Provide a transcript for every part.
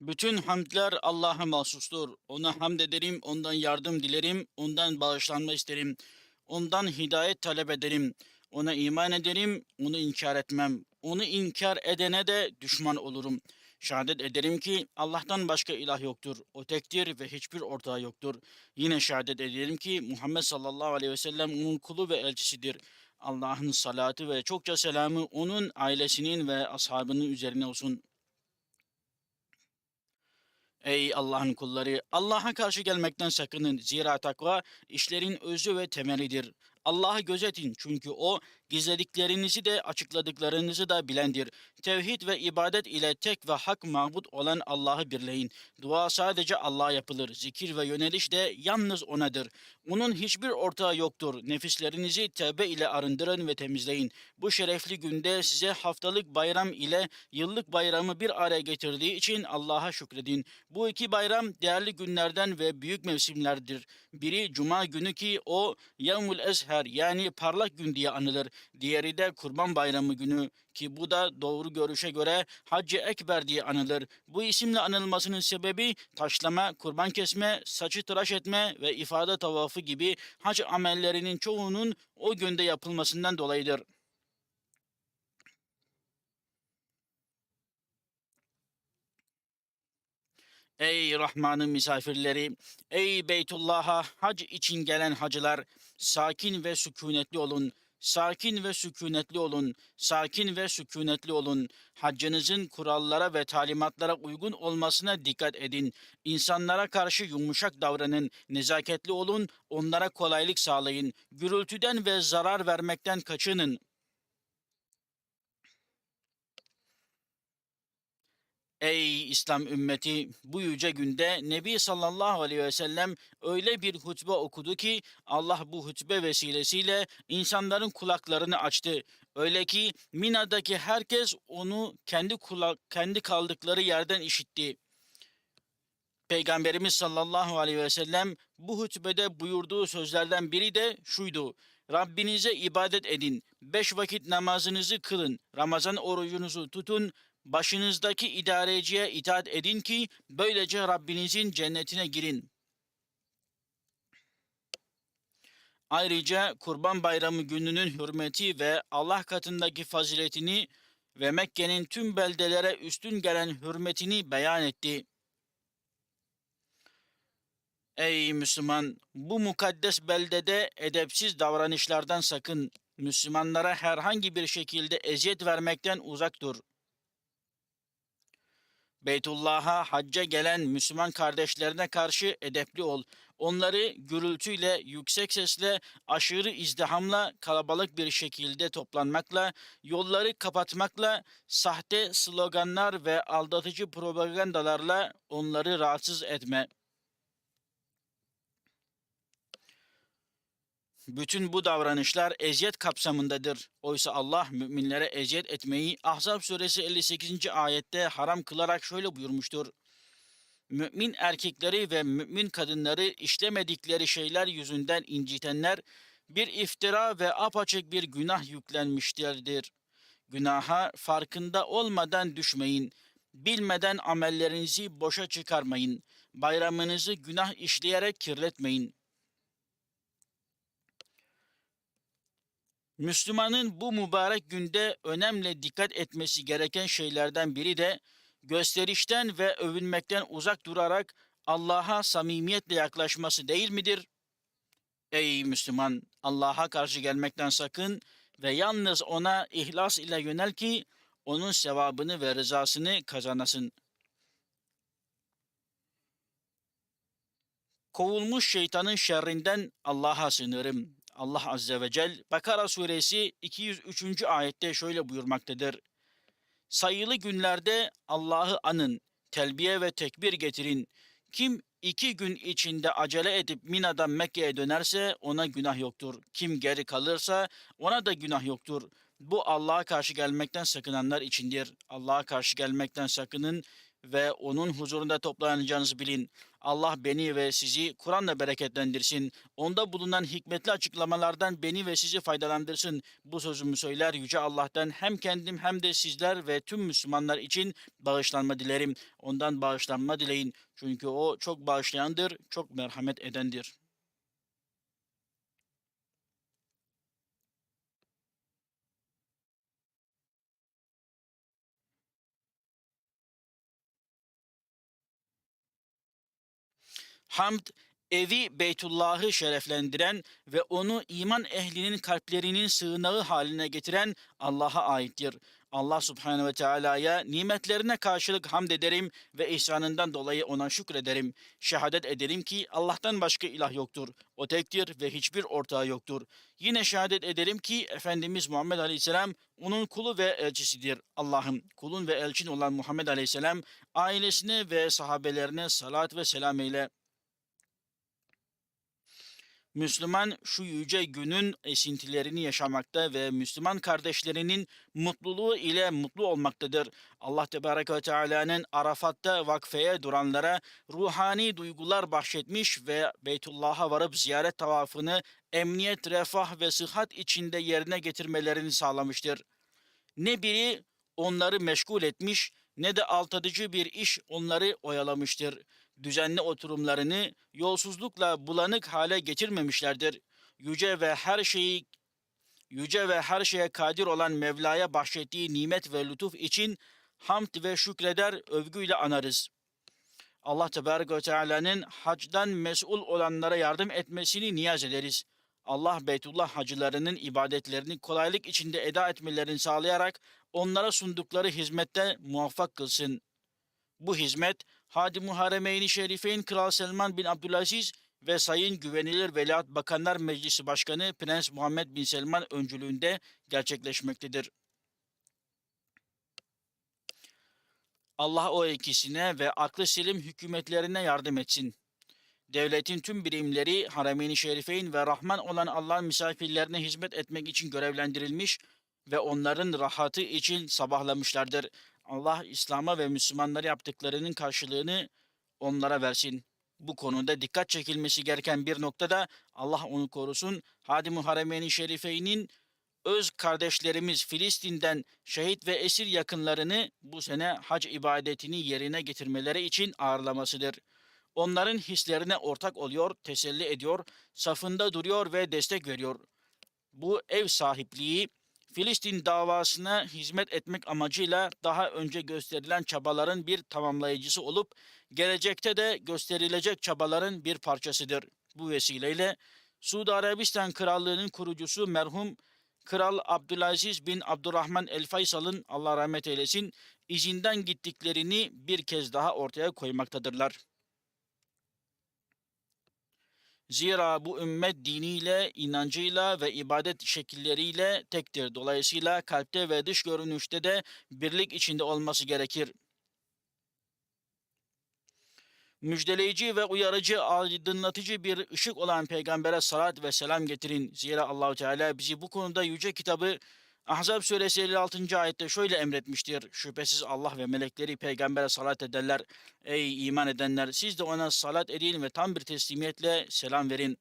Bütün hamdler Allah'a mahsustur. Ona hamd ederim, ondan yardım dilerim, ondan bağışlanma isterim. Ondan hidayet talep ederim. Ona iman ederim, onu inkar etmem. Onu inkar edene de düşman olurum. Şehadet ederim ki Allah'tan başka ilah yoktur. O tektir ve hiçbir ortağı yoktur. Yine şehadet ederim ki Muhammed sallallahu aleyhi ve sellem onun kulu ve elçisidir. Allah'ın salatı ve çokça selamı onun ailesinin ve ashabının üzerine olsun. Ey Allah'ın kulları! Allah'a karşı gelmekten sakının. Zira takva işlerin özü ve temelidir. Allah'ı gözetin çünkü O gizlediklerinizi de açıkladıklarınızı da bilendir. Tevhid ve ibadet ile tek ve hak mabut olan Allah'ı birleyin. Dua sadece Allah'a yapılır. Zikir ve yöneliş de yalnız O'nadır. Onun hiçbir ortağı yoktur. Nefislerinizi tevbe ile arındırın ve temizleyin. Bu şerefli günde size haftalık bayram ile yıllık bayramı bir araya getirdiği için Allah'a şükredin. Bu iki bayram değerli günlerden ve büyük mevsimlerdir. Biri Cuma günü ki o Yevmul Ezher yani parlak gün diye anılır. Diğeri de Kurban Bayramı günü ki bu da doğru görüşe göre Haccı Ekber diye anılır. Bu isimle anılmasının sebebi taşlama, kurban kesme, saçı tıraş etme ve ifade tavafı gibi hac amellerinin çoğunun o günde yapılmasından dolayıdır. Ey Rahman'ın misafirleri, ey Beytullah'a hac için gelen hacılar, sakin ve sükunetli olun. Sakin ve sükunetli olun. Sakin ve sükunetli olun. Haccınızın kurallara ve talimatlara uygun olmasına dikkat edin. İnsanlara karşı yumuşak davranın. Nezaketli olun. Onlara kolaylık sağlayın. Gürültüden ve zarar vermekten kaçının. Ey İslam ümmeti bu yüce günde Nebi sallallahu aleyhi ve sellem öyle bir hutbe okudu ki Allah bu hutbe vesilesiyle insanların kulaklarını açtı. Öyle ki Mina'daki herkes onu kendi kulak kendi kaldıkları yerden işitti. Peygamberimiz sallallahu aleyhi ve sellem bu hutbede buyurduğu sözlerden biri de şuydu. Rabbinize ibadet edin, beş vakit namazınızı kılın, Ramazan orucunuzu tutun, başınızdaki idareciye itaat edin ki böylece Rabbinizin cennetine girin. Ayrıca Kurban Bayramı gününün hürmeti ve Allah katındaki faziletini ve Mekke'nin tüm beldelere üstün gelen hürmetini beyan etti. Ey Müslüman! Bu mukaddes beldede edepsiz davranışlardan sakın. Müslümanlara herhangi bir şekilde eziyet vermekten uzak dur. Beytullah'a hacca gelen Müslüman kardeşlerine karşı edepli ol. Onları gürültüyle, yüksek sesle, aşırı izdihamla, kalabalık bir şekilde toplanmakla, yolları kapatmakla, sahte sloganlar ve aldatıcı propagandalarla onları rahatsız etme. Bütün bu davranışlar eziyet kapsamındadır. Oysa Allah müminlere eziyet etmeyi Ahzab suresi 58. ayette haram kılarak şöyle buyurmuştur. Mümin erkekleri ve mümin kadınları işlemedikleri şeyler yüzünden incitenler bir iftira ve apaçık bir günah yüklenmişlerdir. Günaha farkında olmadan düşmeyin. Bilmeden amellerinizi boşa çıkarmayın. Bayramınızı günah işleyerek kirletmeyin.'' Müslümanın bu mübarek günde önemli dikkat etmesi gereken şeylerden biri de gösterişten ve övünmekten uzak durarak Allah'a samimiyetle yaklaşması değil midir? Ey Müslüman! Allah'a karşı gelmekten sakın ve yalnız ona ihlas ile yönel ki onun sevabını ve rızasını kazanasın. Kovulmuş şeytanın şerrinden Allah'a sığınırım. Allah Azze ve Celle Bakara suresi 203. ayette şöyle buyurmaktadır. Sayılı günlerde Allah'ı anın, telbiye ve tekbir getirin. Kim iki gün içinde acele edip Mina'dan Mekke'ye dönerse ona günah yoktur. Kim geri kalırsa ona da günah yoktur. Bu Allah'a karşı gelmekten sakınanlar içindir. Allah'a karşı gelmekten sakının ve onun huzurunda toplanacağınızı bilin. Allah beni ve sizi Kur'an'la bereketlendirsin. Onda bulunan hikmetli açıklamalardan beni ve sizi faydalandırsın. Bu sözümü söyler Yüce Allah'tan hem kendim hem de sizler ve tüm Müslümanlar için bağışlanma dilerim. Ondan bağışlanma dileyin. Çünkü o çok bağışlayandır, çok merhamet edendir. Hamd, evi Beytullah'ı şereflendiren ve onu iman ehlinin kalplerinin sığınağı haline getiren Allah'a aittir. Allah subhanehu ve teala'ya nimetlerine karşılık hamd ederim ve ihsanından dolayı ona şükrederim. Şehadet ederim ki Allah'tan başka ilah yoktur. O tektir ve hiçbir ortağı yoktur. Yine şehadet ederim ki Efendimiz Muhammed Aleyhisselam onun kulu ve elçisidir. Allah'ım kulun ve elçin olan Muhammed Aleyhisselam ailesine ve sahabelerine salat ve selam eyle. Müslüman şu yüce günün esintilerini yaşamakta ve Müslüman kardeşlerinin mutluluğu ile mutlu olmaktadır. Allah Tebareke ve Teala'nın Arafat'ta vakfeye duranlara ruhani duygular bahşetmiş ve Beytullah'a varıp ziyaret tavafını emniyet, refah ve sıhhat içinde yerine getirmelerini sağlamıştır. Ne biri onları meşgul etmiş ne de altadıcı bir iş onları oyalamıştır düzenli oturumlarını yolsuzlukla bulanık hale getirmemişlerdir. Yüce ve her şeyi yüce ve her şeye kadir olan Mevla'ya bahşettiği nimet ve lütuf için hamd ve şükreder övgüyle anarız. Allah Tebarek ve Teala'nın hacdan mesul olanlara yardım etmesini niyaz ederiz. Allah Beytullah hacılarının ibadetlerini kolaylık içinde eda etmelerini sağlayarak onlara sundukları hizmette muvaffak kılsın. Bu hizmet Hadi Muharremeyni Şerifeyn Kral Selman bin Abdülaziz ve Sayın Güvenilir Veliaht Bakanlar Meclisi Başkanı Prens Muhammed bin Selman öncülüğünde gerçekleşmektedir. Allah o ikisine ve aklı selim hükümetlerine yardım etsin. Devletin tüm birimleri Haremeyn-i Şerifeyn ve Rahman olan Allah'ın misafirlerine hizmet etmek için görevlendirilmiş ve onların rahatı için sabahlamışlardır. Allah İslam'a ve Müslümanlara yaptıklarının karşılığını onlara versin. Bu konuda dikkat çekilmesi gereken bir noktada Allah onu korusun. Hadim-i Şerifeyn'in öz kardeşlerimiz Filistin'den şehit ve esir yakınlarını bu sene hac ibadetini yerine getirmeleri için ağırlamasıdır. Onların hislerine ortak oluyor, teselli ediyor, safında duruyor ve destek veriyor. Bu ev sahipliği Filistin davasına hizmet etmek amacıyla daha önce gösterilen çabaların bir tamamlayıcısı olup gelecekte de gösterilecek çabaların bir parçasıdır. Bu vesileyle Suudi Arabistan Krallığı'nın kurucusu merhum Kral Abdülaziz bin Abdurrahman El Faysal'ın Allah rahmet eylesin izinden gittiklerini bir kez daha ortaya koymaktadırlar. Zira bu ümmet diniyle, inancıyla ve ibadet şekilleriyle tektir. Dolayısıyla kalpte ve dış görünüşte de birlik içinde olması gerekir. Müjdeleyici ve uyarıcı, aydınlatıcı bir ışık olan peygambere salat ve selam getirin. Zira Allahu Teala bizi bu konuda yüce kitabı Ahzab suresi 56. ayette şöyle emretmiştir. Şüphesiz Allah ve melekleri peygambere salat ederler. Ey iman edenler siz de ona salat edin ve tam bir teslimiyetle selam verin.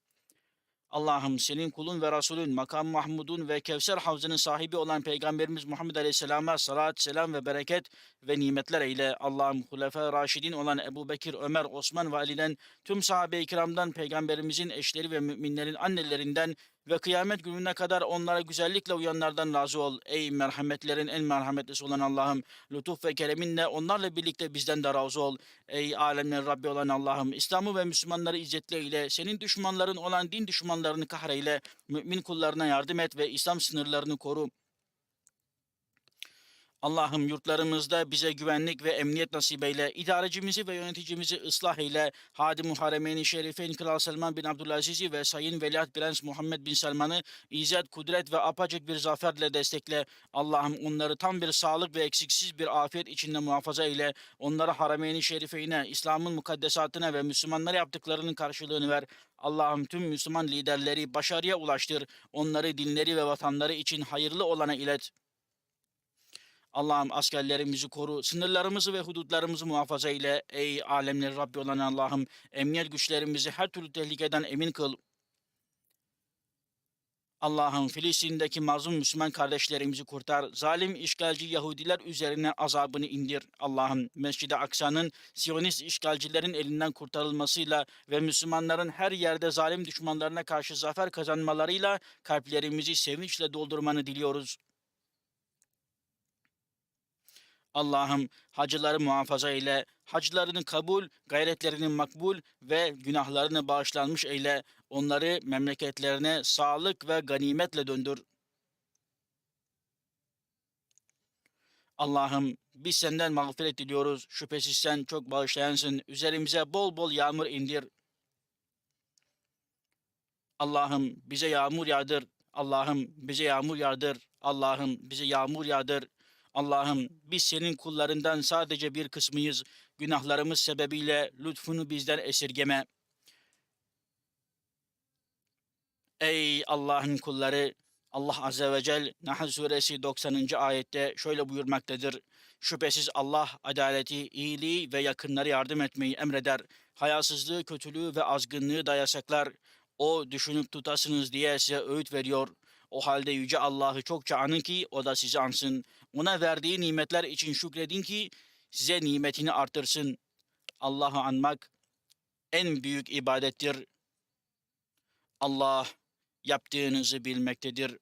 Allah'ım senin kulun ve Resulün makam Mahmud'un ve Kevser havzının sahibi olan Peygamberimiz Muhammed Aleyhisselam'a salat, selam ve bereket ve nimetler eyle. Allah'ım Hulefe Raşidin olan Ebu Bekir, Ömer, Osman ve Ali'den tüm sahabe-i kiramdan Peygamberimizin eşleri ve müminlerin annelerinden ve kıyamet gününe kadar onlara güzellikle uyanlardan razı ol. Ey merhametlerin en merhametlisi olan Allah'ım, lütuf ve kereminle onlarla birlikte bizden de razı ol. Ey alemlerin Rabbi olan Allah'ım, İslam'ı ve Müslümanları izzetle ile, senin düşmanların olan din düşmanlarını kahreyle, mümin kullarına yardım et ve İslam sınırlarını koru. Allah'ım yurtlarımızda bize güvenlik ve emniyet nasip eyle. İdarecimizi ve yöneticimizi ıslah eyle. Hadi Muharremeyn-i Kral Selman bin Abdülaziz'i ve Sayın Veliaht Prens Muhammed bin Selman'ı izzet, kudret ve apacık bir zaferle destekle. Allah'ım onları tam bir sağlık ve eksiksiz bir afiyet içinde muhafaza eyle. Onlara Harameyn-i İslam'ın mukaddesatına ve Müslümanlara yaptıklarının karşılığını ver. Allah'ım tüm Müslüman liderleri başarıya ulaştır. Onları dinleri ve vatanları için hayırlı olana ilet. Allah'ım askerlerimizi koru, sınırlarımızı ve hudutlarımızı muhafaza ile. Ey alemlerin Rabbi olan Allah'ım, emniyet güçlerimizi her türlü tehlikeden emin kıl. Allah'ım Filistin'deki mazlum Müslüman kardeşlerimizi kurtar. Zalim işgalci Yahudiler üzerine azabını indir. Allah'ım Mescid-i Aksa'nın Siyonist işgalcilerin elinden kurtarılmasıyla ve Müslümanların her yerde zalim düşmanlarına karşı zafer kazanmalarıyla kalplerimizi sevinçle doldurmanı diliyoruz. Allah'ım hacıları muhafaza eyle, hacılarını kabul, gayretlerini makbul ve günahlarını bağışlanmış eyle. Onları memleketlerine sağlık ve ganimetle döndür. Allah'ım biz senden mağfiret diliyoruz. Şüphesiz sen çok bağışlayansın. Üzerimize bol bol yağmur indir. Allah'ım bize yağmur yağdır. Allah'ım bize yağmur yağdır. Allah'ım bize yağmur yağdır. Allah'ım biz senin kullarından sadece bir kısmıyız. Günahlarımız sebebiyle lütfunu bizden esirgeme. Ey Allah'ın kulları! Allah Azze ve Celle Nahl suresi 90. ayette şöyle buyurmaktadır. Şüphesiz Allah adaleti, iyiliği ve yakınları yardım etmeyi emreder. Hayasızlığı, kötülüğü ve azgınlığı da yasaklar. O düşünüp tutasınız diye size öğüt veriyor. O halde Yüce Allah'ı çokça anın ki o da sizi ansın. Ona verdiği nimetler için şükredin ki size nimetini artırsın. Allah'ı anmak en büyük ibadettir. Allah yaptığınızı bilmektedir.